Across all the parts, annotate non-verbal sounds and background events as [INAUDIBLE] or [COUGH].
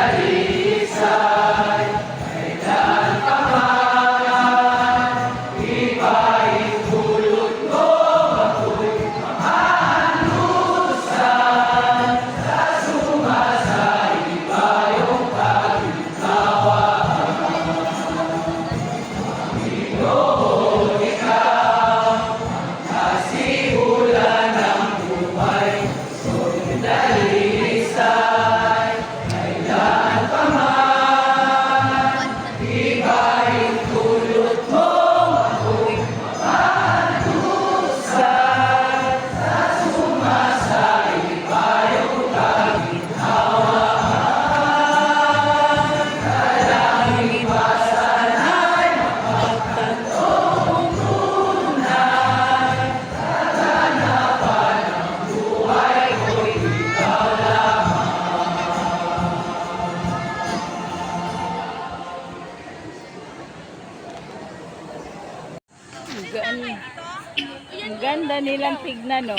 Ang gan- Ang ganda nilang tignan, no?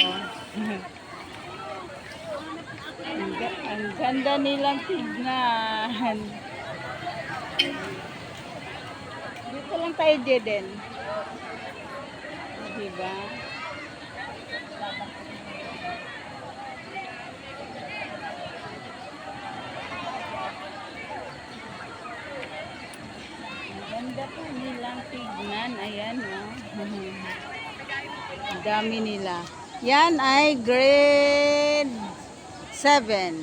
ga- ang ganda nilang tignan. Dito lang tayo, Jeden. Diba? Ang ganda po nilang tignan. Ayan, oh. Dami nila. Yan ay grade 7.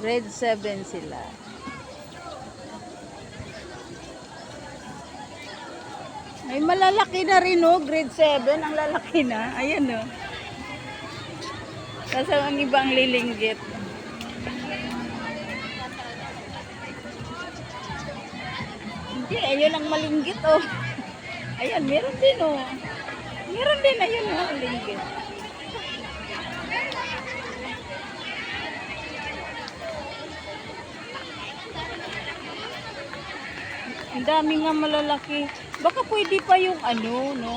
Grade 7 sila. Ay, malalaki na rin, oh. Grade 7. Ang lalaki na. Ayan, oh. Kasi ang ibang lilinggit. Hindi, ayun ang malinggit, oh. [LAUGHS] Ayan, meron din, oh. Meron din, ayun, oh, malinggit. Ang dami nga malalaki. Baka pwede pa yung ano, no?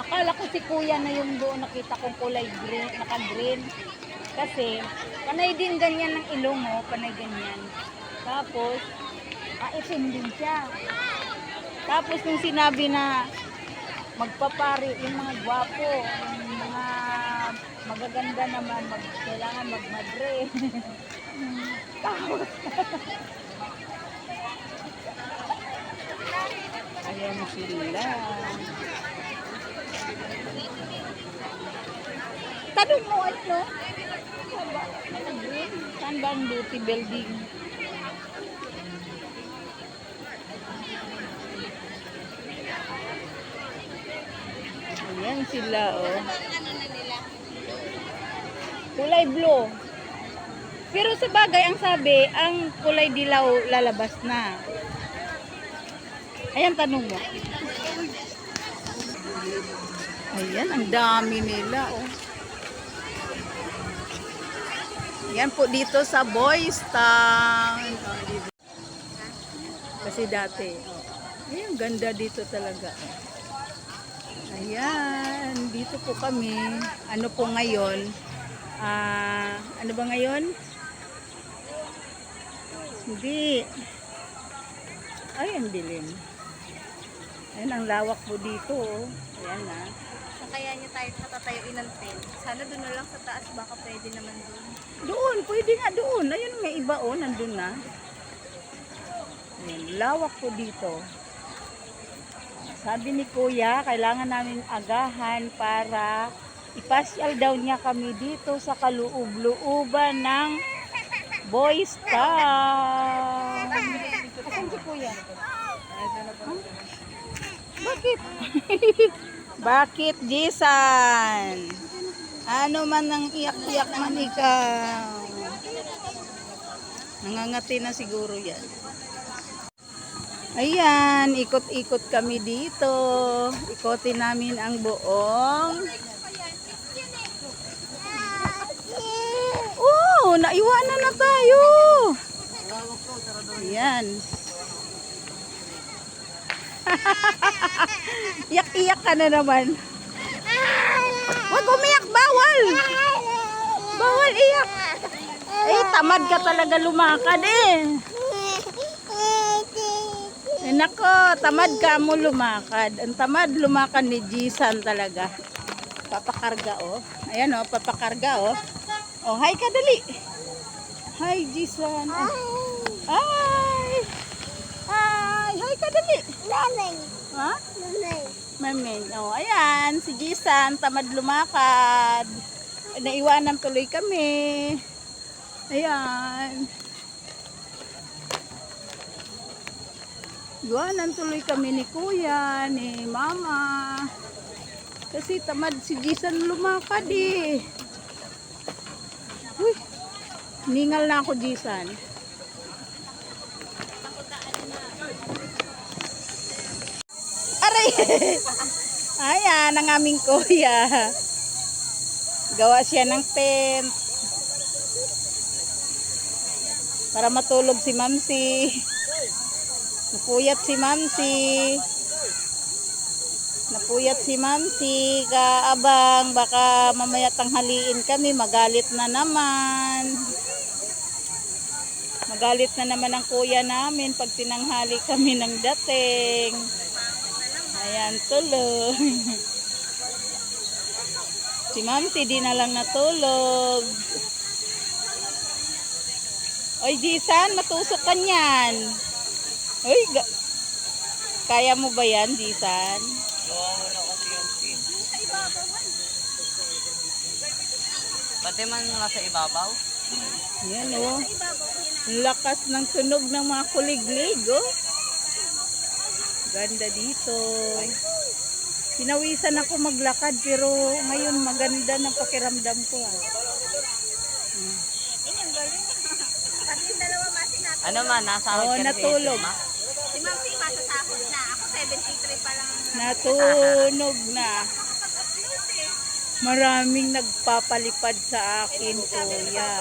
Akala ko si kuya na yung doon nakita kong kulay green, naka-green. Kasi, panay din ganyan ng ilong mo, panay ganyan. Tapos, aitim din siya. Tapos, nung sinabi na magpapari, yung mga gwapo, yung mga magaganda naman, mag, kailangan magmadre. [LAUGHS] Tapos, [LAUGHS] ayan sila. Tanong mo ano? Saan ba? Ano ang beauty building? Ayan sila, oh. Kulay blue. Pero sa bagay, ang sabi, ang kulay dilaw lalabas na. Ayan, tanong mo. Ayan, ang dami nila, oh. Yan po dito sa Boys Town. Kasi dati, oh. Ayan, ganda dito talaga. oh. Ayan, dito po kami. Ano po ngayon? Ah, ano ba ngayon? Hindi. Ay, ang dilim. Ayan, ang lawak po dito. oh. Ayan na. Kung kaya niyo tayo natatayuin ng tent, sana doon na lang sa taas, baka pwede naman doon. Doon, pwede nga doon. Ayun, may iba oh, nandun na. Ayan, lawak po dito. Sabi ni Kuya, kailangan namin agahan para ipasyal daw niya kami dito sa kaluub-luuban ng Boys Town. Asan si Kuya? Huh? Bakit? [LAUGHS] Bakit, Jisan? Ano man ang iyak-iyak man ikaw? Nangangati na siguro yan. Ayan, ikot-ikot kami dito. Ikotin namin ang buong. Oh, naiwanan na tayo. Ayan. [LAUGHS] Iyak-iyak ka na naman. Bawal! Bawal iyak! Eh, tamad ka talaga lumakad eh. Eh, nako, tamad ka mo lumakad. Ang tamad lumakad ni Jisan talaga. Papakarga oh. Ayan oh, papakarga oh. Oh, hi ka dali. Hi, Jisan. Hi! Hi! Hi ka dali. Ha? Maming. Oh, ayan. Si Jisan, tamad lumakad. Naiwanan tuloy kami. Ayan. Iwanan tuloy kami ni Kuya, ni Mama. Kasi tamad si Jisan lumakad eh. Uy, ningal na ako Jisan. [LAUGHS] Ayan, ang aming kuya. Gawa siya ng tent. Para matulog si Mamsi. Napuyat si Mamsi. Napuyat si Mamsi. Kaabang, baka mamaya tanghaliin kami. Magalit na naman. Magalit na naman ang kuya namin pag tinanghali kami ng dating. Ayan, tulog. [LAUGHS] si Mamsi di na lang natulog. Oy, Jisan, matusok ka niyan. Ga- kaya mo ba yan, Jisan? Pati man nasa ibabaw. Yan, oh. Ang Lakas ng tunog ng mga kuliglig, oh. Ganda dito. Pinawisan ako maglakad pero ngayon maganda ng pakiramdam ko. Ah. Ano man, nasa Oo, ka na sa natulog. Ma? Si Ma'am P, masasahod na. Ako 73 pa lang. Natunog na. Maraming nagpapalipad sa akin, kuya.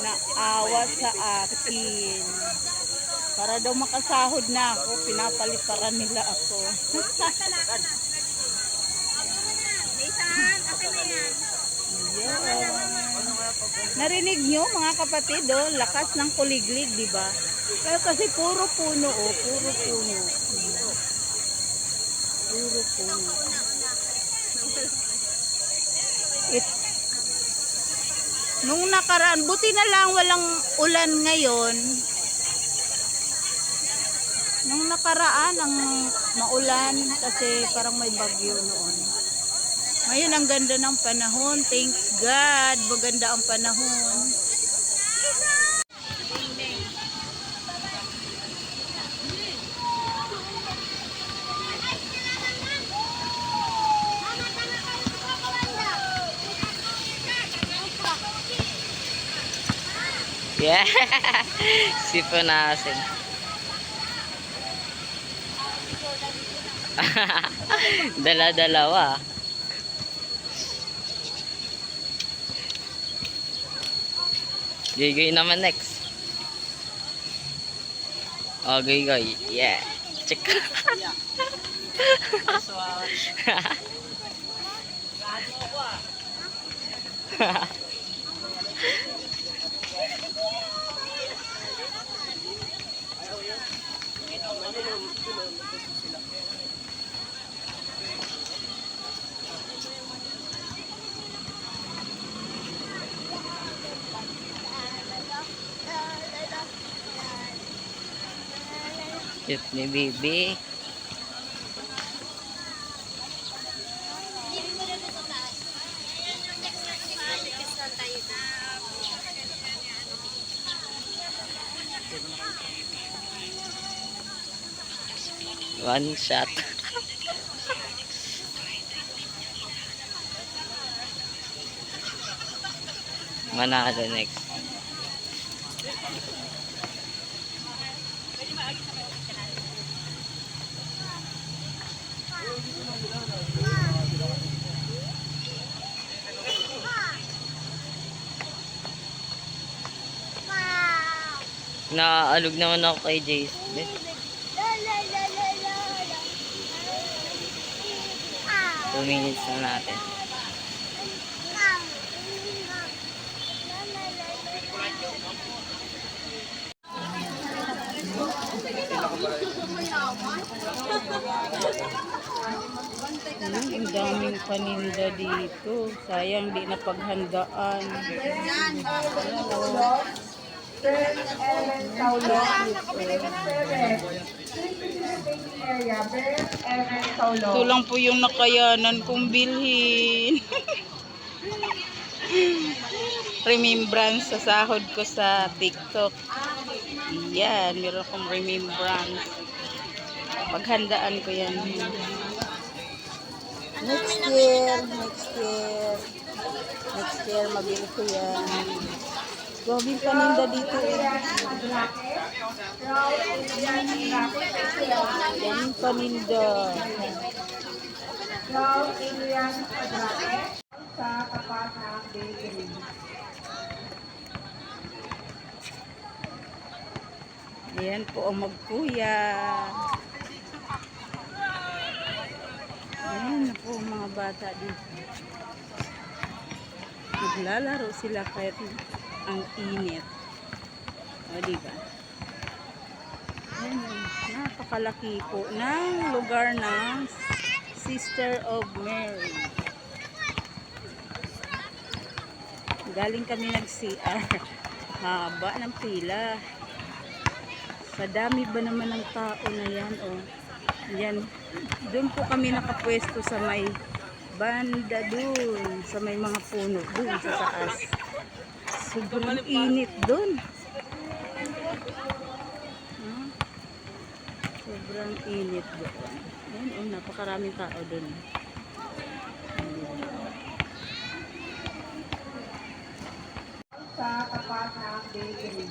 Naawa sa akin. Para daw makasahod na ako, pinapaliparan nila ako. [LAUGHS] Narinig nyo mga kapatid, oh, lakas ng kuliglig, di ba? Pero kasi puro puno, oh, puro puno. Puro puno. It, nung nakaraan, buti na lang walang ulan ngayon. Nung nakaraan, ang maulan kasi parang may bagyo noon. Ngayon, ang ganda ng panahon. Thanks God. Maganda ang panahon. Yeah. [LAUGHS] Sipunasin. [LAUGHS] Dala-dalawa. Gigay naman next. Oh, gigay. Yeah. Check. [LAUGHS] Cute ni Bibi. One shot. Manalo next. Naalog naman ako kay Jace. 2 minutes na natin. Hmm, ang daming paninda dito. Sayang di napaghandaan. Ito lang po yung nakayanan kong bilhin. remembrance sa sahod ko sa TikTok. Yan, meron akong remembrance. Paghandaan ko yan. Next year, next year. Next year, mabili ko yan. Gawin paninda dito eh. Yan paninda. Ayan po ang magkuya. Ayan na po ang mga bata dito. Naglalaro sila kahit ang init. O, diba? Napakalaki po ng lugar ng Sister of Mary. Galing kami nag-CR. [LAUGHS] Haba ng pila. Sa dami ba naman ng tao na yan, oh. Yan. Doon po kami nakapwesto sa may banda doon. Sa may mga puno doon sa taas. Sobrang init doon. Hmm? Sobrang init doon. Yan, oh, napakaraming tao doon. Sa tapat ng bakery.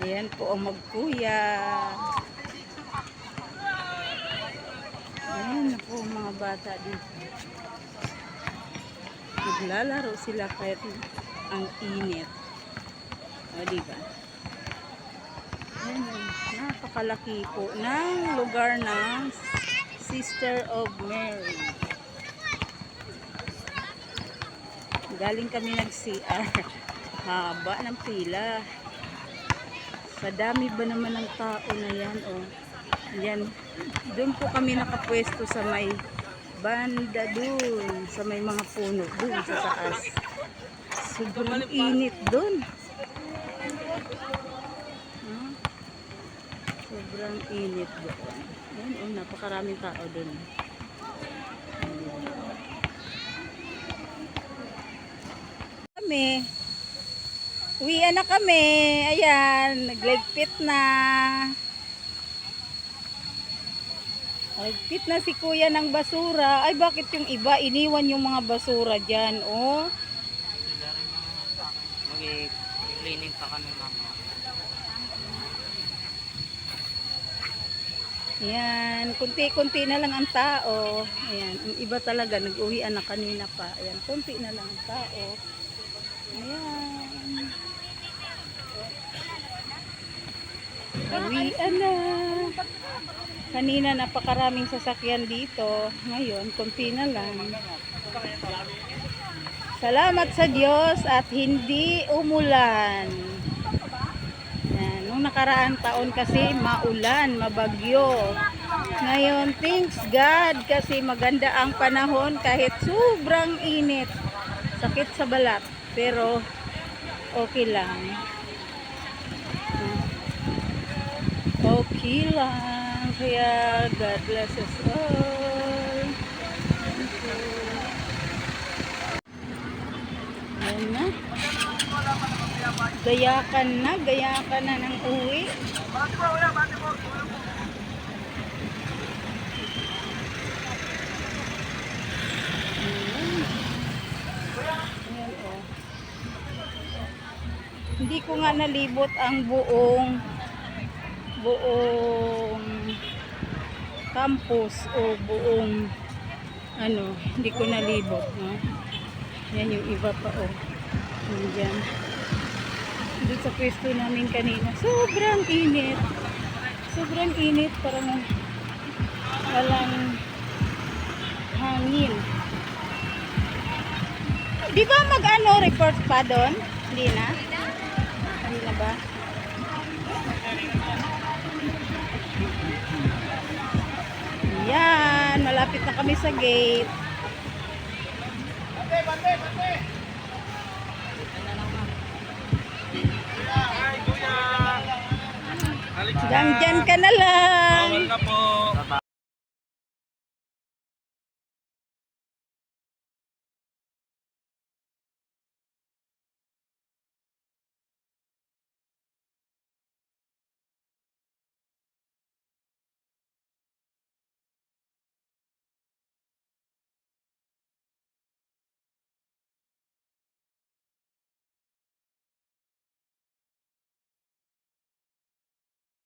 Ayan po ang magkuya. Ayan po ang mga bata dito. Naglalaro sila kahit ang init. O, diba? Ayan, napakalaki po ng lugar ng Sister of Mary. Galing kami nag-CR. Haba ng pila. Sa dami ba naman ng tao na yan, oh. Yan. Doon po kami nakapwesto sa may banda doon, sa may mga puno doon sa taas. Sobrang init doon. Hmm? Sobrang init doon. Yan, oh, napakaraming tao doon. Kami, Uwian na kami. Ayan, nagligpit na. Nagligpit na si kuya ng basura. Ay, bakit yung iba iniwan yung mga basura dyan, oh? Mag-cleaning pa kami mama. Ayan, kunti-kunti na lang ang tao. Ayan, iba talaga, nag-uwian na kanina pa. Ayan, kunti na lang ang tao. Ayan. Uwian na. Kanina napakaraming sasakyan dito. Ngayon, kunti na lang. Salamat sa Diyos at hindi umulan. Yan. Nung nakaraang taon kasi maulan, mabagyo. Ngayon, thanks God kasi maganda ang panahon kahit sobrang init. Sakit sa balat. Pero okay lang. Okay lang. Kaya God bless us all. Thank you. Yan na. Gayakan na, gayakan na ng uwi. Ayan. Ayan, oh. Hindi ko nga nalibot ang buong buong campus o buong ano, hindi ko nalibot, no? Yan yung iba pa, oh. Nandyan. Doon sa pwesto namin kanina, sobrang init. Sobrang init, parang walang hangin. Di ba mag-ano, report pa doon? Hindi na? Hindi na ba? Yan, malapit na kami sa gate. Diyan, diyan ka na lang. Bawal na po.